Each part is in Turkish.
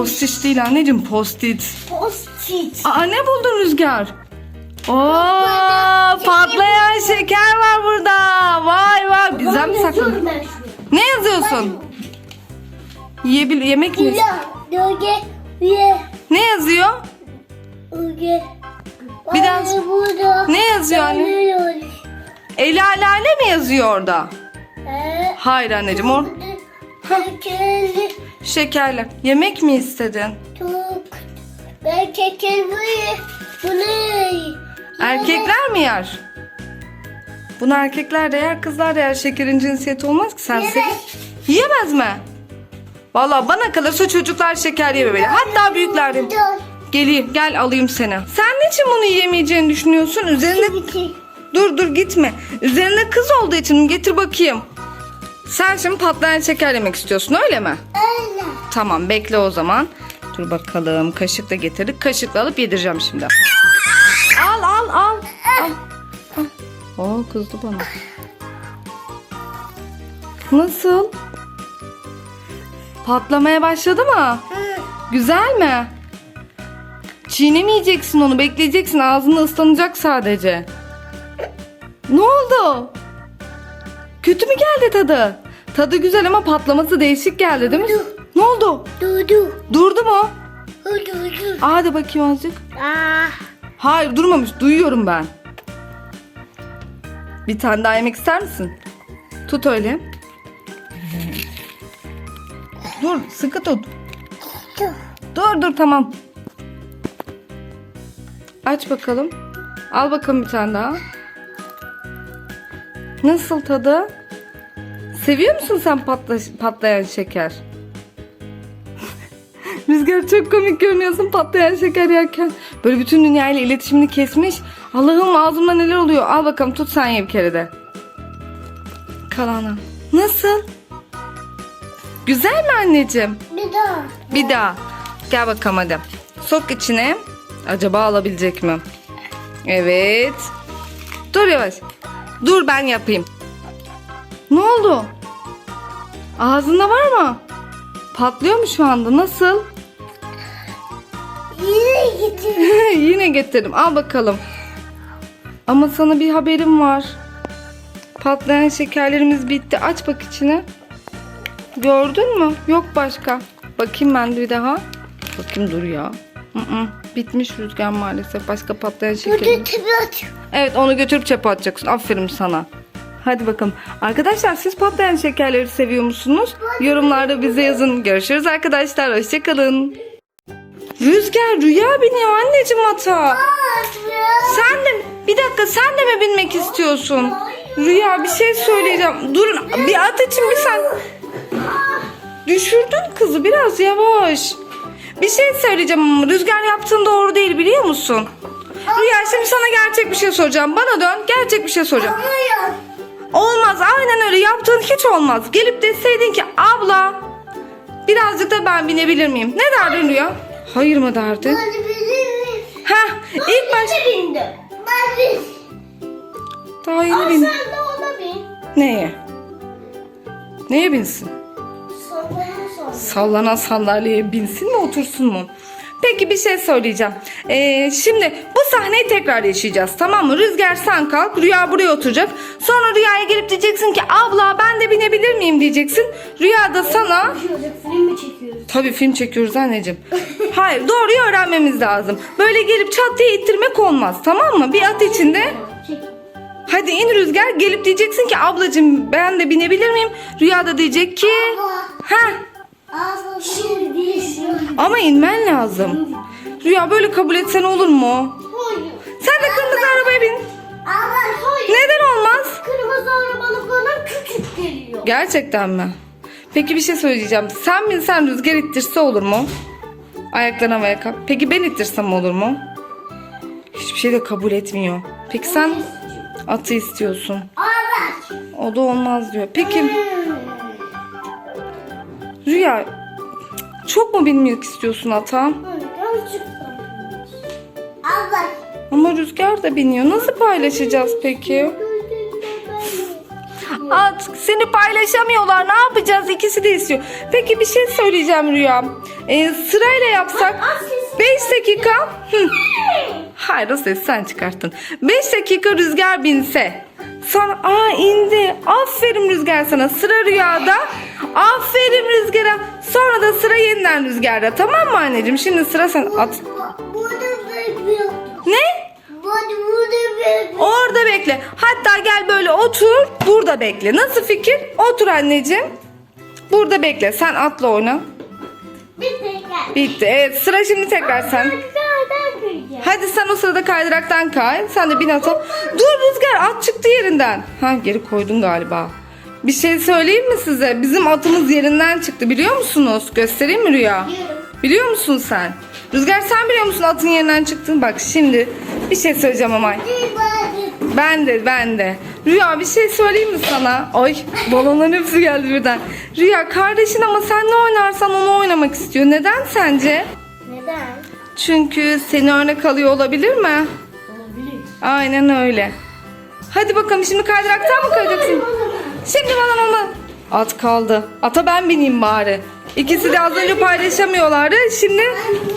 Postiş değil anneciğim postit. Post-it. Aa ne buldun Rüzgar? Oo patlayan şeker var burada. Vay vay. Güzel mi sakladın? Ne yazıyorsun? Yiyebil yemek mi? Ne yazıyor? Bir daha-. Ne yazıyor anne? Anne? Ela lale mi yazıyor orada? Hayır anneciğim or Kekeli şekerli. Yemek mi istedin? çok. Ben kekeli bunu Erkekler mi yer? Bunu erkekler de yer, kızlar da yer. Şekerin cinsiyeti olmaz ki sen sev- Yiyemez mi? Vallahi bana kalırsa çocuklar şeker yememeli. Hatta büyükler de. Geleyim, gel alayım seni. Sen niçin bunu yiyemeyeceğini düşünüyorsun? Üzerine dur dur gitme. Üzerine kız olduğu için mi? getir bakayım. Sen şimdi patlayan şeker yemek istiyorsun öyle mi? Öyle. Tamam bekle o zaman. Dur bakalım kaşık da getirdik. Kaşıkla alıp yedireceğim şimdi. Al al al. al. Oo kızdı bana. Nasıl? Patlamaya başladı mı? Güzel mi? Çiğnemeyeceksin onu bekleyeceksin ağzında ıslanacak sadece. Ne oldu? Kötü mü geldi tadı? Tadı güzel ama patlaması değişik geldi değil mi? Ne oldu? Dudu. Durdu mu? Dudu. Aa, Hadi bakayım azıcık. Ah. Hayır durmamış. Duyuyorum ben. Bir tane daha yemek ister misin? Tut öyle. Dur sıkı tut. Dur dur tamam. Aç bakalım. Al bakalım bir tane daha. Nasıl tadı? Seviyor musun sen patla, patlayan şeker? Rüzgar çok komik görünüyorsun patlayan şeker yerken. Böyle bütün dünyayla iletişimini kesmiş. Allah'ım ağzımda neler oluyor. Al bakalım tut sen ye bir kere de. Kalana. Nasıl? Güzel mi anneciğim? Bir daha. Bir daha. Gel bakalım hadi. Sok içine. Acaba alabilecek mi? Evet. Dur yavaş. Dur ben yapayım. Ne oldu? Ağzında var mı? Patlıyor mu şu anda? Nasıl? Yine getir. Yine getirdim. Al bakalım. Ama sana bir haberim var. Patlayan şekerlerimiz bitti. Aç bak içine. Gördün mü? Yok başka. Bakayım ben de bir daha. Bakayım dur ya. Hı-hı. Bitmiş rüzgar maalesef. Başka patlayan şeker. Burada tabiat. Evet onu götürüp çöpe atacaksın. Aferin sana. Hadi bakalım. Arkadaşlar siz patlayan şekerleri seviyor musunuz? Yorumlarda bize yazın. Görüşürüz arkadaşlar. Hoşçakalın. Rüzgar rüya biniyor anneciğim ata. Sen de bir dakika sen de mi binmek istiyorsun? Rüya bir şey söyleyeceğim. Durun bir at için bir sen. Düşürdün kızı biraz yavaş. Bir şey söyleyeceğim ama Rüzgar yaptığın doğru değil biliyor musun? Rüya şimdi sana gerçek bir şey soracağım. Bana dön gerçek bir şey soracağım. Olmaz aynen öyle yaptığın hiç olmaz. Gelip deseydin ki abla birazcık da ben binebilir miyim? Ne derdin Rüya? Hayır mı derdin? Hadi bilir Heh ilk baş... Ben bindim. Ben bin. Daha yeni bin. sen de ona bin. Neye? Neye binsin? Sallana sallana. Sallanan sandalyeye binsin mi otursun mu? Peki bir şey söyleyeceğim. Ee, şimdi bu sahneyi tekrar yaşayacağız tamam mı? Rüzgar sen kalk Rüya buraya oturacak. Sonra Rüya'ya gelip diyeceksin ki abla ben de binebilir miyim diyeceksin. Rüya da sana film mi çekiyoruz? Tabii film çekiyoruz anneciğim. Hayır doğruyu öğrenmemiz lazım. Böyle gelip çat diye ittirmek olmaz tamam mı? Bir at içinde. Hadi in Rüzgar gelip diyeceksin ki ablacığım ben de binebilir miyim? Rüya da diyecek ki ha Ağzına şimdi şimdi. Ama inmen lazım. Rüya böyle kabul etsen olur mu? Hayır. Sen de kırmızı arabaya bin. Ama hayır. Neden olmaz? Kırmızı arabalı bana küçük geliyor. Gerçekten mi? Peki bir şey söyleyeceğim. Sen binsen Rüzgar ittirse olur mu? Ayaklarını havaya kalk. Peki ben ittirsem olur mu? Hiçbir şey de kabul etmiyor. Peki sen atı istiyorsun. Evet. O da olmaz diyor. Peki Rüya çok mu binmek istiyorsun ata? Allah. Ama Rüzgar da biniyor. Nasıl paylaşacağız peki? At seni paylaşamıyorlar. Ne yapacağız? İkisi de istiyor. Peki bir şey söyleyeceğim Rüya. Ee, sırayla yapsak At sesini. 5 dakika. Hayır o ses sen çıkarttın. 5 dakika rüzgar binse. Sana aa indi. Aferin rüzgar sana. Sıra rüyada. Aferin rüzgara. Sonra da sıra yeniden rüzgarda. Tamam mı anneciğim? Şimdi sıra sen at. Bu- Burada bekliyor. Ne? Burada burada bekliyor. Orada bekle. Hatta gel böyle otur. Burada bekle. Nasıl fikir? Otur anneciğim. Burada bekle. Sen atla oyna. Tekrar. Bitti. Evet sıra şimdi tekrar sen. Hadi sen o sırada kaydıraktan kay. Sen de bin ata. Dur Rüzgar at çıktı yerinden. Ha geri koydun galiba. Bir şey söyleyeyim mi size? Bizim atımız yerinden çıktı biliyor musunuz? Göstereyim mi Rüya? Biliyorum. Biliyor musun sen? Rüzgar sen biliyor musun atın yerinden çıktığını? Bak şimdi bir şey söyleyeceğim ama. Ben de ben de. Rüya bir şey söyleyeyim mi sana? Ay balonların hepsi geldi birden. Rüya kardeşin ama sen ne oynarsan onu oynamak istiyor. Neden sence? Neden? Çünkü seni örnek alıyor olabilir mi? Olabilir. Aynen öyle. Hadi bakalım şimdi kaydıraktan mı kayacaksın? Şimdi bana mama. At kaldı. Ata ben bineyim bari. İkisi de az önce paylaşamıyorlardı. Şimdi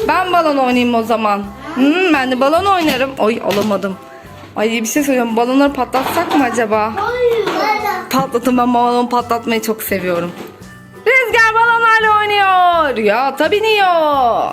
ben balon oynayayım o zaman. Hmm, ben de balon oynarım. Oy alamadım. Ay bir şey söyleyeceğim. Balonları patlatsak mı acaba? Patlatın ben balon patlatmayı çok seviyorum. Rüzgar balonlarla oynuyor. Ya ata biniyor.